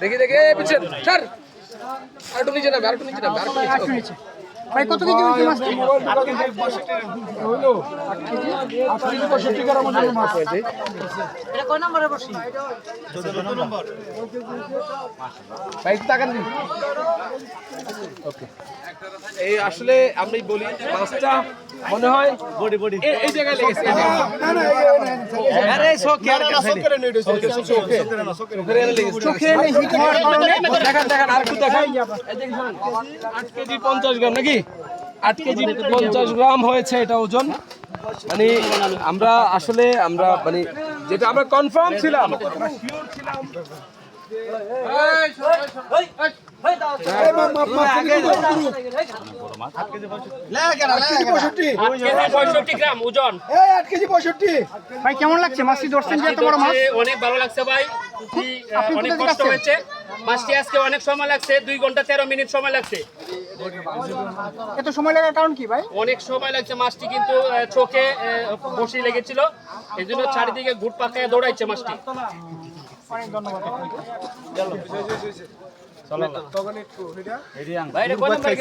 দেখি দেখি পিছন ছাড়। আর একটু নিচে নামে আর একটু নিচে নামে আর একটু নিচে। ভাই কত কেজি হয়েছে মাছটি? এটা কয় নম্বরে বসি ভাই একটু দিন। ওকে। এই আসলে আমি বলি মাছটা মনে হয় বডি বডি এই জায়গায় লেগেছে আরে শোকে আর চোখে, চোখে। চোখের এখানে লেগেছে। চোখে হিট হওয়ার কারণে দেখান দেখান আর একটু দেখান এই দেখুন, আট কেজি পঞ্চাশ গ্রাম নাকি আট কেজি পঞ্চাশ গ্রাম হয়েছে এটা ওজন মানে আমরা আসলে আমরা মানে যেটা আমরা কনফার্ম ছিলাম ভাই কেমন লাগছে? মাছটি ধরছেন যে এত বড় মাছ? অনেক ভালো লাগছে ভাই। অনেক কষ্ট হয়েছে। মাছটি আজকে অনেক সময় লাগছে দুই ঘণ্টা তেরো মিনিট সময় লাগছে। এত সময় লাগার কারণ কি ভাই? অনেক সময় লাগছে মাছটি কিন্তু চোখে বসি লেগেছিল। এই জন্য চারিদিকে ঘুট পাকায় দৌড়াইছে মাছটি। অনেক ধন্যবাদ বাইরে কোন নাম্বার